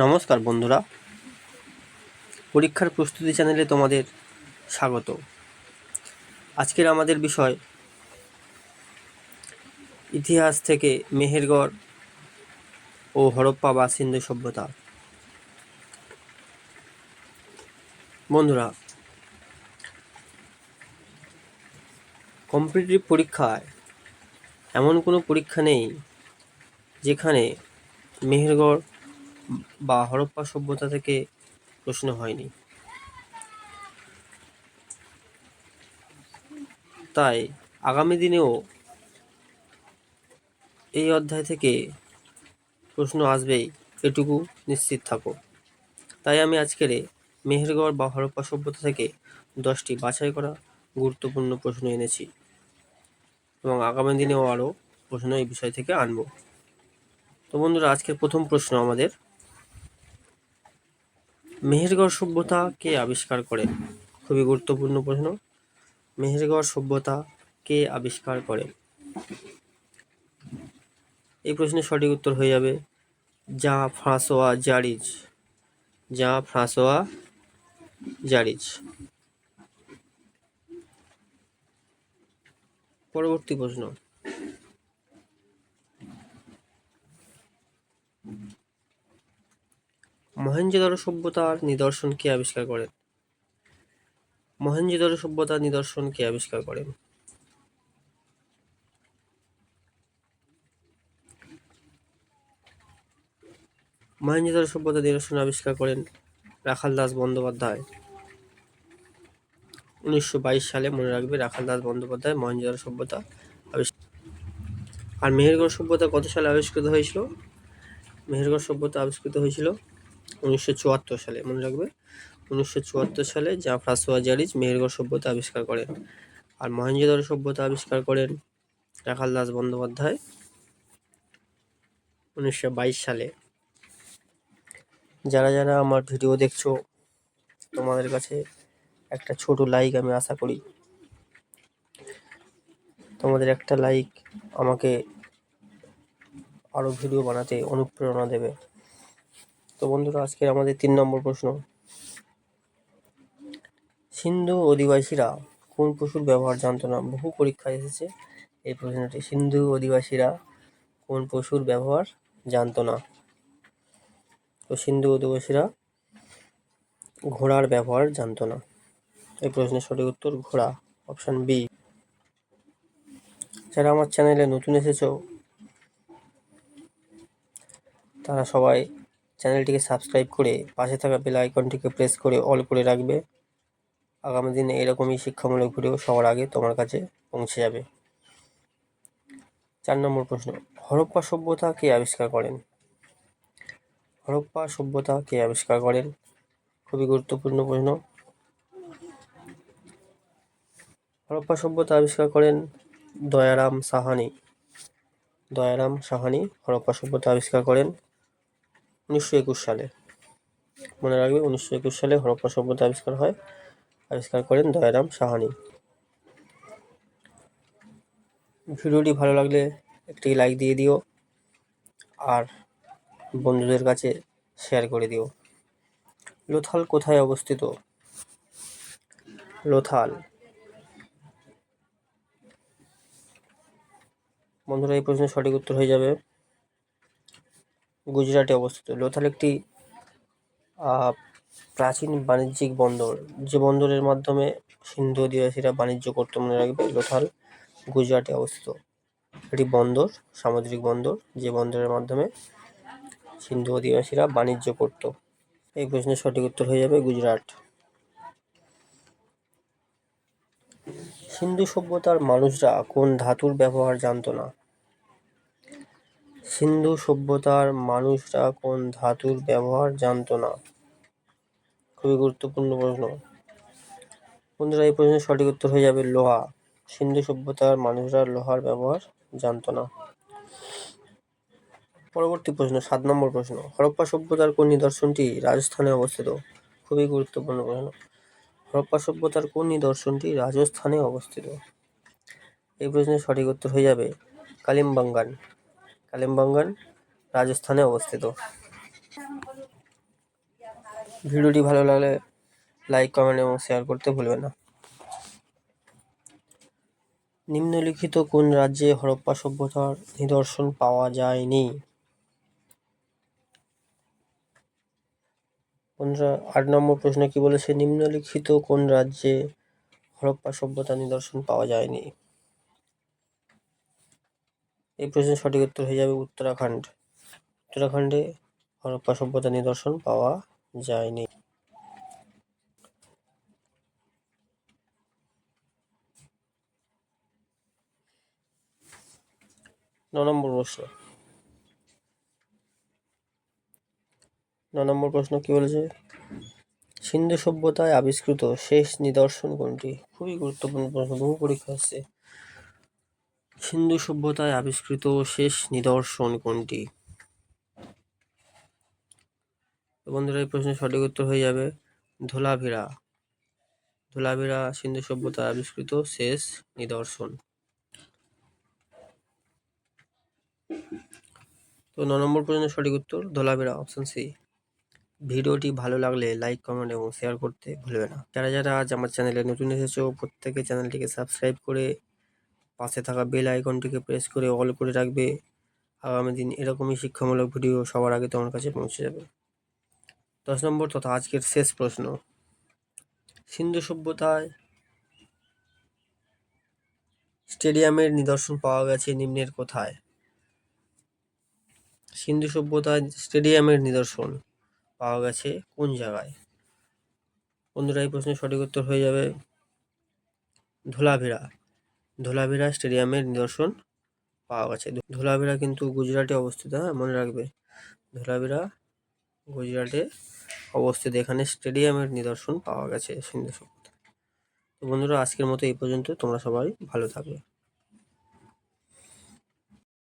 নমস্কার বন্ধুরা। পরীক্ষার প্রস্তুতি চ্যানেলে তোমাদের স্বাগত। আজকের আমাদের বিষয় ইতিহাস থেকে মেহেরগড় ও হরপ্পা বা সিন্ধু সভ্যতা। বন্ধুরা কম্পিটিটিভ পরীক্ষায় এমন কোনো পরীক্ষা নেই যেখানে মেহেরগড় বা হরপ্পা সভ্যতা থেকে প্রশ্ন হয়নি। তাই আগামী দিনেও এই অধ্যায় থেকে প্রশ্ন আসবেই, এটুকু নিশ্চিত থাকো। তাই আমি আজকের মেহেরগড় বা হরপ্পা সভ্যতা থেকে দশটি বাছাই করা গুরুত্বপূর্ণ প্রশ্ন এনেছি এবং আগামী দিনেও আরও প্রশ্ন এই বিষয় থেকে আনব। তো বন্ধুরা, আজকের প্রথম প্রশ্ন আমাদের মেহেরগড় সভ্যতা কে আবিষ্কার করে? খুবই গুরুত্বপূর্ণ প্রশ্ন। মেহেরগড় সভ্যতা কে আবিষ্কার করে? এই প্রশ্নের সঠিক উত্তর হয়ে যাবে যা ফ্রাঁসোয়া জারিজ। যা ফ্রাঁসোয়া জারিজ। পরবর্তী প্রশ্ন। মহেঞ্জোদারো সভ্যতার নিদর্শন কে আবিষ্কার করেন। মহেঞ্জোদারো সভ্যতার নিদর্শন কে আবিষ্কার করেন। মহেঞ্জোদারো সভ্যতার নিদর্শন আবিষ্কার করেন রাখাল দাস বন্দ্যোপাধ্যায়। উনিশশো বাইশ সালে মনে রাখবে রাখাল দাস বন্দ্যোপাধ্যায় মহেঞ্জোদারো সভ্যতা আবিষ্কার আর মেহেরগড় সভ্যতা কত সালে আবিষ্কৃত হয়েছিল? মেহেরগড় সভ্যতা আবিষ্কৃত হয়েছিল উনিশশো চুয়াত্তর সালে, মনে রাখবে? উনিশশো চুয়াত্তর সালে যা ফ্রাসোয়া জারিজ মেহেরগড় সভ্যতা আবিষ্কার করেন। আর মহেঞ্জোদারো সভ্যতা আবিষ্কার করেন রাখাল দাস বন্দ্যোপাধ্যায় উনিশশো বাইশ সালে। যারা যারা আমার ভিডিও দেখছ, তোমাদের কাছে একটা ছোট লাইক আমি আশা করি। তোমাদের একটা লাইক আমাকে আরও ভিডিও বানাতে অনুপ্রেরণা দেবে। তো বন্ধুরা, আজকের আমাদের তিন নম্বর প্রশ্ন। সিন্ধু অধিবাসীরা কোন পশুর ব্যবহার জানতো না? বহু পরীক্ষায় এসেছে এই প্রশ্নটি। সিন্ধু অধিবাসীরা কোন পশুর ব্যবহার জানতো না? তো সিন্ধু অধিবাসীরা ঘোড়ার ব্যবহার জানতো না। এই প্রশ্নের সঠিক উত্তর ঘোড়া, অপশান বি। যারা আমার চ্যানেলে নতুন এসেছ, তারা সবাই চ্যানেলটিকে সাবস্ক্রাইব করে পাশে থাকা বেল আইকনটিকে প্রেস করে অল করে রাখবে। আগামী দিনে এরকমই শিক্ষামূলক ভিডিও সবার আগে তোমার কাছে পৌঁছে যাবে। চার নম্বর প্রশ্ন, হরপ্পা সভ্যতা কে আবিষ্কার করেন? হরপ্পা সভ্যতা কে আবিষ্কার করেন? খুবই গুরুত্বপূর্ণ প্রশ্ন। হরপ্পা সভ্যতা আবিষ্কার করেন দয়ারাম সাহানি। দয়ারাম সাহানি হরপ্পা সভ্যতা আবিষ্কার করেন। উনিশশো একুশ সালে। মনে রাখবে উনিশশো একুশ সালে হরপ্পা সভ্যতা আবিষ্কার হয়। আবিষ্কার করেন দয়ারাম সাহানি। ভিডিওটি ভালো লাগলে একটি লাইক দিয়ে দিও আর বন্ধুদের কাছে শেয়ার করে দিও। লোথাল কোথায় অবস্থিত? লোথাল। বন্ধুরা, এই প্রশ্নের সঠিক উত্তর হয়ে যাবে গুজরাটে অবস্থিত। লোথাল একটি প্রাচীন বাণিজ্যিক বন্দর, যে বন্দরের মাধ্যমে সিন্ধু অধিবাসীরা বাণিজ্য করতে মনে রাখবে, লোথাল, গুজরাটে অবস্থিত। এটি বন্দর, সামুদ্রিক বন্দর, যে বন্দরের মাধ্যমে সিন্ধু অধিবাসীরা বাণিজ্য করত। এই প্রশ্নের সঠিক উত্তর হয়ে যাবে গুজরাট। সিন্ধু সভ্যতার মানুষরা কোন ধাতুর ব্যবহার জানতো না? সিন্ধু সভ্যতার মানুষরা কোন ধাতুর ব্যবহার জানতো না? খুবই গুরুত্বপূর্ণ প্রশ্ন। বন্ধুরা, এই প্রশ্নের সঠিক উত্তর হয়ে যাবে লোহা। সিন্ধু সভ্যতার মানুষরা লোহার ব্যবহার জানতো না। পরবর্তী প্রশ্ন, সাত নম্বর প্রশ্ন। হরপ্পা সভ্যতার কোন নিদর্শনটি রাজস্থানে অবস্থিত? খুবই গুরুত্বপূর্ণ প্রশ্ন। হরপ্পা সভ্যতার কোন নিদর্শনটি রাজস্থানে অবস্থিত? এই প্রশ্নের সঠিক উত্তর হয়ে যাবে কালিমবাঙ্গান। কালিমবাঙ্গান রাজস্থানে অবস্থিত। ভিডিওটি ভালো লাগলে লাইক কমেন্ট এবং শেয়ার করতে ভুলবেন না। নিম্নলিখিত কোন রাজ্যে হরপ্পা সভ্যতার নিদর্শন পাওয়া যায়নি? আট নম্বর প্রশ্ন কি বলেছে? নিম্নলিখিত কোন রাজ্যে হরপ্পা সভ্যতার নিদর্শন পাওয়া যায়নি? এই প্রশ্নের সঠিক উত্তর হয়ে যাবে উত্তরাখণ্ড। উত্তরাখণ্ডে হরপ্পা সভ্যতার নিদর্শন পাওয়া যায়নি। নম্বর প্রশ্ন। ন নম্বর প্রশ্ন কি বলেছে? সিন্ধু সভ্যতায় আবিষ্কৃত শেষ নিদর্শন কোনটি? খুবই গুরুত্বপূর্ণ প্রশ্ন, বহু পরীক্ষা আসছে সিন্ধু সভ্যতায় আবিষ্কৃত শেষ নিদর্শন কোনটি? বন্ধুরা, এই প্রশ্নের সঠিক উত্তর হয়ে যাবে ধোলাভিরা ধোলাভিরা সিন্ধু সভ্যতায় আবিষ্কৃত শেষ নিদর্শন। তো ন নম্বর প্রশ্নের সঠিক উত্তর ধোলাভিরা অপশন সি। ভিডিওটি ভালো লাগলে লাইক, কমেন্ট এবং শেয়ার করতে ভুলবে না। যারা যারা আজ আমার চ্যানেলে নতুন এসেছ, প্রত্যেকে চ্যানেলটিকে সাবস্ক্রাইব করে পাশে থাকা বেল আইকনটিকে প্রেস করে অল করে রাখবে। আগামী দিন এরকমই শিক্ষামূলক ভিডিও সবার আগে তোমার কাছে পৌঁছে যাবে। দশ নম্বর তথা আজকের শেষ প্রশ্ন। সিন্ধু সভ্যতায় স্টেডিয়ামের নিদর্শন পাওয়া গেছে নিম্নের কোথায়? সিন্ধু সভ্যতায় স্টেডিয়ামের নিদর্শন পাওয়া গেছে কোন জায়গায়? বন্ধুরা, এই প্রশ্নের সঠিক উত্তর হয়ে যাবে ধোলাভিরা ধোলাভিরা স্টেডিয়ামের নিদর্শন পাওয়া গেছে। ধোলাভিরা কিন্তু গুজরাটে অবস্থিত হ্যাঁ মনে রাখবে। ধোলাভিরা গুজরাটে অবস্থিত, এখানে স্টেডিয়ামের নিদর্শন পাওয়া গেছে সিন্ধু সভ্যতা। তো বন্ধুরা, আজকের মতো এই পর্যন্ত। তোমরা সবাই ভালো থাকবে।